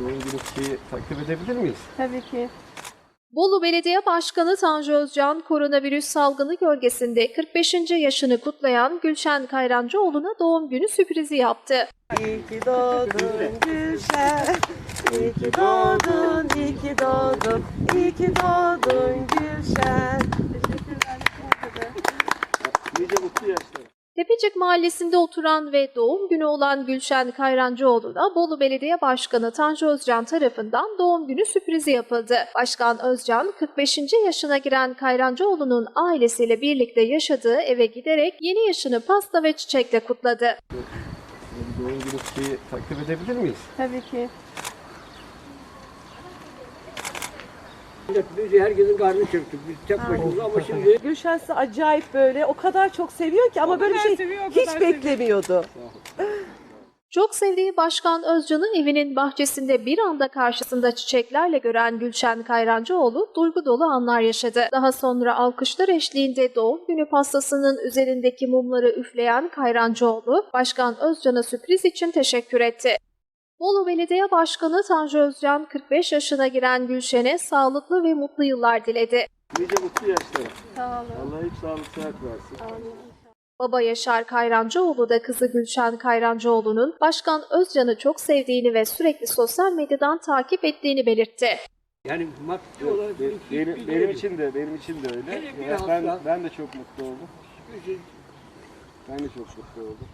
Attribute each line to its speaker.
Speaker 1: doğum günü çiçeği takdim edebilir miyiz?
Speaker 2: Tabii ki.
Speaker 3: Bolu Belediye Başkanı Tanju Özcan, koronavirüs salgını gölgesinde 45. yaşını kutlayan Gülşen Kayrancıoğlu'na doğum günü sürprizi yaptı.
Speaker 2: İyi ki doğdun Gülşen. İyi ki doğdun, iyi ki doğdun. İyi ki doğdun Gülşen.
Speaker 1: Nice mutlu yaşlar.
Speaker 3: Tepecik Mahallesi'nde oturan ve doğum günü olan Gülşen Kayrancıoğlu'na Bolu Belediye Başkanı Tanju Özcan tarafından doğum günü sürprizi yapıldı. Başkan Özcan, 45. yaşına giren Kayrancıoğlu'nun ailesiyle birlikte yaşadığı eve giderek yeni yaşını pasta ve çiçekle kutladı.
Speaker 1: Doğum günü çiçeği takdim edebilir miyiz?
Speaker 2: Tabii ki.
Speaker 4: Biz herkesin karnını çöktük. Biz tek başımıza ama şimdi
Speaker 2: Gülşen sizi acayip böyle o kadar çok seviyor ki ama böyle bir şey hiç beklemiyordu.
Speaker 3: Çok sevdiği Başkan Özcan'ı evinin bahçesinde bir anda karşısında çiçeklerle gören Gülşen Kayrancıoğlu duygu dolu anlar yaşadı. Daha sonra alkışlar eşliğinde doğum günü pastasının üzerindeki mumları üfleyen Kayrancıoğlu, Başkan Özcan'a sürpriz için teşekkür etti. Bolu Belediye Başkanı Tanju Özcan 45 yaşına giren Gülşen'e sağlıklı ve mutlu yıllar diledi.
Speaker 1: Nice mutlu yaşlar.
Speaker 2: Sağ olun.
Speaker 1: Allah hiç sağlık sıhhat versin.
Speaker 3: Baba Yaşar Kayrancıoğlu da kızı Gülşen Kayrancıoğlu'nun Başkan Özcan'ı çok sevdiğini ve sürekli sosyal medyadan takip ettiğini belirtti.
Speaker 4: yani maddi olarak
Speaker 1: Be-
Speaker 4: hiç-
Speaker 1: benim,
Speaker 4: hiç-
Speaker 1: benim için de benim için de öyle.
Speaker 4: Hele bir
Speaker 1: Ya ben
Speaker 4: hafta-
Speaker 1: ben de çok mutlu oldum.
Speaker 4: hiç-
Speaker 1: Ben de çok mutlu oldum.